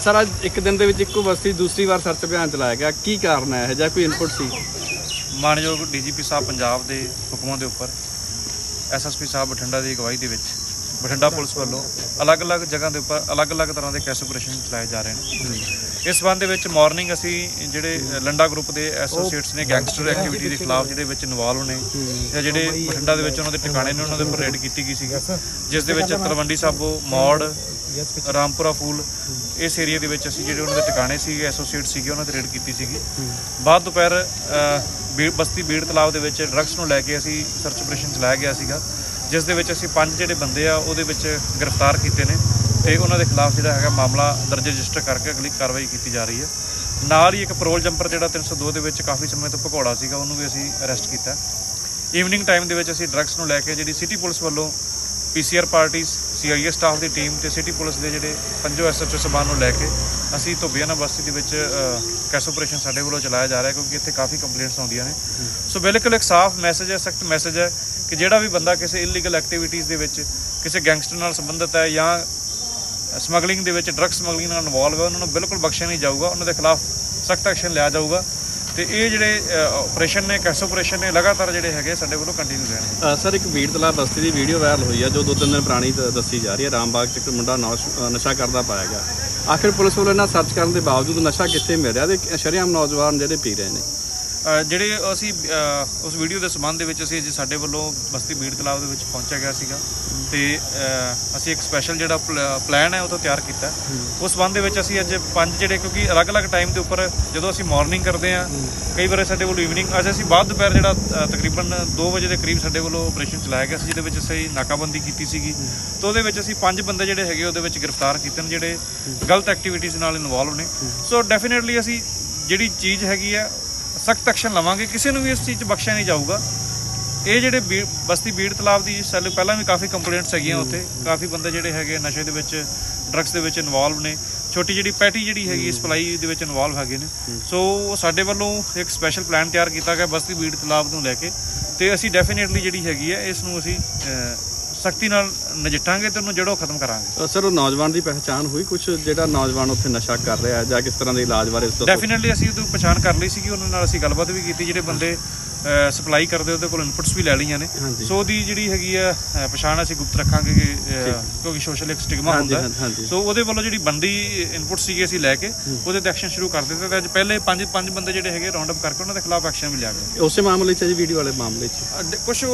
Sir, ਅੱਜ ਇੱਕ ਦਿਨ ਦੇ ਵਿੱਚ ਇੱਕੋ ਬਸਤੀ ਦੂਸਰੀ ਵਾਰ ਸਰਚ ਅਭਿਆਨ ਚਲਾਇਆ ਗਿਆ। ਕੀ ਕਾਰਨ ਹੈ? ਇਹ ਜਾਂ ਕੋਈ ਇਨਪੁਟ ਸੀ? ਮਾਨਯੋਗ ਡੀਜੀਪੀ ਸਾਹਿਬ ਪੰਜਾਬ ਦੇ ਹੁਕਮਾਂ ਦੇ ਉੱਪਰ ਐਸਐਸਪੀ ਸਾਹਿਬ ਬਠਿੰਡਾ ਦੀ ਅਗਵਾਈ ਦੇ ਵਿੱਚ, ਬਠਿੰਡਾ ਪੁਲਿਸ ਵੱਲੋਂ ਅਲੱਗ-ਅਲੱਗ ਜਗ੍ਹਾ ਦੇ ਉੱਪਰ ਅਲੱਗ-ਅਲੱਗ ਤਰ੍ਹਾਂ ਦੇ ਕੈਸ਼ ਆਪਰੇਸ਼ਨ ਚਲਾਏ ਜਾ ਰਹੇ ਨੇ। ਇਸ ਸੰਬੰਧ ਦੇ ਵਿੱਚ ਮਾਰਨਿੰਗ ਅਸੀਂ ਜਿਹੜੇ ਲੰਡਾ ਗਰੁੱਪ ਦੇ ਐਸੋਸੀਏਟਸ ਨੇ ਗੈਂਗਸਟਰ ਐਕਟੀਵਿਟੀ ਦੇ ਖਿਲਾਫ ਜਿਹੜੇ ਵਿੱਚ ਇਨਵੋਲਵ ਨੇ ਜਾਂ ਜਿਹੜੇ ਬਠਿੰਡਾ ਦੇ ਵਿੱਚ ਉਹਨਾਂ ਦੇ ਟਿਕਾਣੇ ਨੇ ਉਹਨਾਂ ਦੇ ਉੱਪਰ ਰੇਡ ਕੀਤੀ ਗਈ ਸੀ ਜਿਸ ਦੇ ਵਿੱਚ ਤਲਵੰਡੀ ਸਾਬੋ ਮੌੜ ਰਾਮਪੁਰਾ ਫੂਲ ਇਸ ਏਰੀਆ ਦੇ ਵਿੱਚ ਅਸੀਂ ਜਿਹੜੇ ਉਹਨਾਂ ਦੇ ਟਿਕਾਣੇ ਸੀਗੇ ਐਸੋਸੀਏਟ ਸੀਗੇ ਉਹਨਾਂ ਤੇ ਰੇਡ ਕੀਤੀ ਸੀਗੀ। ਬਾਅਦ ਦੁਪਹਿਰ ਬਸਤੀ ਬੀੜ ਤਲਾਬ ਦੇ ਵਿੱਚ ਡਰੱਗਸ ਨੂੰ ਲੈ ਕੇ ਅਸੀਂ ਸਰਚ ਆਪਰੇਸ਼ਨ ਚਲਾਇਆ ਗਿਆ ਸੀਗਾ ਜਿਸ ਦੇ ਵਿੱਚ ਅਸੀਂ ਪੰਜ ਜਿਹੜੇ ਬੰਦੇ ਆ ਉਹਦੇ ਵਿੱਚ ਗ੍ਰਿਫਤਾਰ ਕੀਤੇ ਨੇ। ਤੇ ਉਹਨਾਂ ਦੇ ਖਿਲਾਫ ਜਿਹੜਾ ਹੈਗਾ ਮਾਮਲਾ ਦਰਜ ਰਜਿਸਟਰ ਕਰਕੇ ਅਗਲੀ ਕਾਰਵਾਈ ਕੀਤੀ ਜਾ ਰਹੀ ਹੈ। ਨਾਲ ਹੀ ਇੱਕ ਪੈਰੋਲ ਜੰਪਰ ਜਿਹੜਾ 302 ਦੇ ਵਿੱਚ ਕਾਫੀ ਸਮੇਂ ਤੋਂ ਭਗੌੜਾ ਸੀਗਾ, ਉਹਨੂੰ ਵੀ ਅਸੀਂ ਅਰੈਸਟ ਕੀਤਾ। ਈਵਨਿੰਗ ਟਾਈਮ ਦੇ ਵਿੱਚ ਅਸੀਂ ਡਰੱਗਸ ਨੂੰ ਲੈ ਕੇ ਜਿਹੜੀ ਸਿਟੀ ਪੁਲਿਸ ਵੱਲੋਂ ਪੀਸੀਆਰ ਪਾਰਟੀਆਂ ਸੀਆਈਏ ਸਟਾਫ ਦੀ ਟੀਮ ਤੇ ਸਿਟੀ ਪੁਲਿਸ ਦੇ ਜਿਹੜੇ ਪੰਜੋ ਐਸਐਚਓ ਸਬਾਨ ਨੂੰ ਲੈ ਕੇ ਅਸੀਂ ਧੋਬੀਆਣਾ ਬਸਤੀ ਦੇ ਵਿੱਚ ਕੈਸ਼ ਆਪਰੇਸ਼ਨ ਸਾਡੇ ਵੱਲੋਂ ਚਲਾਇਆ ਜਾ ਰਿਹਾ ਕਿਉਂਕਿ ਇੱਥੇ ਕਾਫੀ ਕੰਪਲੇਂਟਸ ਆਉਂਦੀਆਂ ਨੇ। ਸੋ ਬਿਲਕੁਲ ਇੱਕ ਸਾਫ਼ ਮੈਸੇਜ ਹੈ, ਸਖਤ ਮੈਸੇਜ ਹੈ ਕਿ ਜਿਹੜਾ ਵੀ ਬੰਦਾ ਕਿਸੇ ਇਲੀਗਲ ਐਕਟੀਵਿਟੀਜ਼ ਦੇ ਵਿੱਚ ਕਿਸੇ ਗੈਂਗਸਟਰ ਨਾਲ ਸੰਬੰਧਿਤ ਹੈ ਜਾਂ ਸਮਗਲਿੰਗ ਦੇ ਵਿੱਚ ਡਰੱਗ ਸਮਗਲਿੰਗ ਨਾਲ ਇਨਵੋਲਵ ਹੈ, ਉਹਨਾਂ ਨੂੰ ਬਿਲਕੁਲ ਬਖਸ਼ਿਆ ਨਹੀਂ ਜਾਊਗਾ, ਉਹਨਾਂ ਦੇ ਖਿਲਾਫ ਸਖਤ ਐਕਸ਼ਨ ਲਿਆ ਜਾਊਗਾ। ਤੇ ਇਹ ਜਿਹੜੇ ਆਪਰੇਸ਼ਨ ਨੇ ਕੈਸ਼ ਆਪਰੇਸ਼ਨ ਨੇ, ਲਗਾਤਾਰ ਜਿਹੜੇ ਹੈਗੇ ਸਾਡੇ ਵੱਲੋਂ ਕੰਟੀਨਿਊ ਰਹਿਣੇ ਸਰ, ਇੱਕ ਬੀੜ ਤਲਾਬ ਬਸਤੀ ਦੀ ਵੀਡੀਓ ਵਾਇਰਲ ਹੋਈ ਹੈ ਜੋ ਦੋ ਤਿੰਨ ਦਿਨ ਪੁਰਾਣੀ ਦੱਸੀ ਜਾ ਰਹੀ ਹੈ ਰਾਮਬਾਗ ਚ ਇੱਕ ਮੁੰਡਾ ਨੌਸ਼- ਨਸ਼ਾ ਕਰਦਾ ਪਾਇਆ ਗਿਆ। ਆਖਿਰ ਪੁਲਿਸ ਵੱਲੋਂ ਇਹਨਾਂ ਸਰਚ ਕਰਨ ਦੇ ਬਾਵਜੂਦ ਨਸ਼ਾ ਕਿੱਥੇ ਮਿਲ ਰਿਹਾ ਤੇ ਸ਼ਰੇਆਮ ਨੌਜਵਾਨ ਜਿਹੜੇ ਪੀ ਰਹੇ ਨੇ। ਜਿਹੜੇ ਅਸੀਂ ਉਸ ਵੀਡੀਓ ਦੇ ਸੰਬੰਧ ਦੇ ਵਿੱਚ ਅਸੀਂ ਅੱਜ ਸਾਡੇ ਵੱਲੋਂ ਬਸਤੀ ਬੀੜ ਤਲਾਬ ਦੇ ਵਿੱਚ ਪਹੁੰਚਿਆ ਗਿਆ ਸੀਗਾ। ਤੇ ਅਸੀਂ ਇੱਕ ਸਪੈਸ਼ਲ ਜਿਹੜਾ ਪਲਾਨ ਹੈ ਉਹ ਤੋਂ ਤਿਆਰ ਕੀਤਾ। ਉਸ ਸੰਬੰਧ ਦੇ ਵਿੱਚ ਅਸੀਂ ਅੱਜ ਪੰਜ ਜਿਹੜੇ ਕਿਉਂਕਿ ਅਲੱਗ-ਅਲੱਗ ਟਾਈਮ ਦੇ ਉੱਪਰ ਜਦੋਂ ਅਸੀਂ ਮਾਰਨਿੰਗ ਕਰਦੇ ਆ ਕਈ ਵਾਰ ਸਾਡੇ ਵੱਲੋਂ ਈਵਨਿੰਗ ਅੱਜ ਅਸੀਂ ਬਾਅਦ ਦੁਪਹਿਰ ਜਿਹੜਾ ਤਕਰੀਬਨ 2 ਵਜੇ ਦੇ ਕਰੀਬ ਸਾਡੇ ਵੱਲੋਂ ਆਪਰੇਸ਼ਨ ਚਲਾਇਆ ਗਿਆ ਸੀ ਜਿਹਦੇ ਵਿੱਚ ਅਸੀਂ ਨਾਕਾਬੰਦੀ ਕੀਤੀ ਸੀਗੀ। ਤੇ ਉਹਦੇ ਵਿੱਚ ਅਸੀਂ ਪੰਜ ਬੰਦੇ ਜਿਹੜੇ ਹੈਗੇ ਉਹਦੇ ਵਿੱਚ ਗ੍ਰਿਫਤਾਰ ਕੀਤੇ ਨੇ ਜਿਹੜੇ ਗਲਤ ਐਕਟੀਵਿਟੀਜ਼ ਨਾਲ ਇਨਵੋਲਵ ਨੇ। ਸੋ ਡੈਫੀਨਿਟਲੀ ਅਸੀਂ ਜਿਹੜੀ ਚੀਜ਼ ਹੈਗੀ ਆ ਸਖਤ ਐਕਸ਼ਨ ਲਵਾਂਗੇ ਕਿਸੇ ਨੂੰ ਵੀ ਇਸ ਚੀਜ਼ 'ਚ ਬਖਸ਼ਿਆ ਨਹੀਂ ਜਾਊਗਾ। ਇਹ ਜਿਹੜੇ ਬਸਤੀ ਬੀੜ ਤਲਾਬ ਦੀ ਸਾਡੇ ਪਹਿਲਾਂ ਵੀ ਕਾਫੀ ਕੰਪਲੇਂਟਸ ਹੈਗੀਆਂ ਉੱਥੇ। ਕਾਫੀ ਬੰਦੇ ਜਿਹੜੇ ਹੈਗੇ ਨਸ਼ੇ ਦੇ ਵਿੱਚ ਡਰੱਗਸ ਦੇ ਵਿੱਚ ਇਨਵੋਲਵ ਨੇ। ਛੋਟੀ ਜਿਹੜੀ ਪੈਟੀ ਜਿਹੜੀ ਹੈਗੀ ਸਪਲਾਈ ਦੇ ਵਿੱਚ ਇਨਵੋਲਵ ਹੈਗੇ ਨੇ। ਸੋ ਸਾਡੇ ਵੱਲੋਂ ਇੱਕ ਸਪੈਸ਼ਲ ਪਲਾਨ ਤਿਆਰ ਕੀਤਾ ਗਿਆ ਬਸਤੀ ਬੀੜ ਤਲਾਬ ਨੂੰ ਲੈ ਕੇ। ਤੇ ਅਸੀਂ ਡੈਫੀਨਿਟਲੀ ਜਿਹੜੀ ਹੈਗੀ ਹੈ ਇਸ ਨੂੰ ਅਸੀਂ ਸਖਤੀ ਨਾਲ ਨਜਿੱਠਾਂਗੇ ਤੇ ਉਹਨੂੰ ਜੜੋਂ ਖਤਮ ਕਰਾਂਗੇ। ਸਰ ਉਹ ਨੌਜਵਾਨ ਦੀ ਪਹਿਚਾਣ ਹੋਈ ਕੁਝ ਜਿਹੜਾ ਨੌਜਵਾਨ ਉੱਥੇ ਨਸ਼ਾ ਕਰ ਰਿਹਾ ਹੈ ਜਾਂ ਕਿਸ ਤਰ੍ਹਾਂ ਦੇ ਇਲਾਜ ਬਾਰੇ ਇਸ ਤੋਂ ਡੈਫੀਨਿਟਲੀ ਅਸੀਂ ਉਹਦੀ ਪਛਾਣ ਕਰ ਲਈ ਸੀਗੀ ਉਹਨਾਂ ਨਾਲ ਅਸੀਂ ਗੱਲਬਾਤ ਵੀ ਕੀਤੀ ਜਿਹੜੇ ਬੰਦੇ ਸਪਲਾਈ ਕਰਦੇ ਉਹਦੇ ਕੋਲ ਇਨਪੁਟਸ ਵੀ ਲੈ ਲਈਆਂ ਨੇ। ਸੋ ਉਹਦੀ ਜਿਹੜੀ ਹੈਗੀ ਆ ਪਛਾਣ ਅਸੀਂ ਗੁਪਤ ਰੱਖਾਂਗੇ ਕਿਉਂਕਿ ਸੋਸ਼ਲ ਇੱਕ ਸਟਿਗਮਾ ਹੁੰਦਾ। ਸੋ ਉਹਦੇ ਵੱਲੋਂ ਜਿਹੜੀ ਬੰਦੀ ਇਨਪੁਟ ਸੀਗੇ ਅਸੀਂ ਲੈ ਕੇ ਉਹਦੇ ਤੇ ਐਕਸ਼ਨ ਸ਼ੁਰੂ ਕਰ ਦਿੱਤੇ ਤੇ ਅੱਜ ਪਹਿਲੇ ਪੰਜ ਪੰਜ ਬੰਦੇ ਜਿਹੜੇ ਹੈਗੇ ਰਾਉਂਡ ਅਪ ਕਰਕੇ ਉਹਨਾਂ ਦੇ ਖਿਲਾਫ ਐਕਸ਼ਨ ਵੀ ਲਿਆ ਗਿਆ। ਉਸੇ ਮਾਮਲੇ 'ਚ ਜੀ ਵੀਡੀਓ ਵਾਲੇ ਮਾਮਲੇ 'ਚ? ਕੁਝ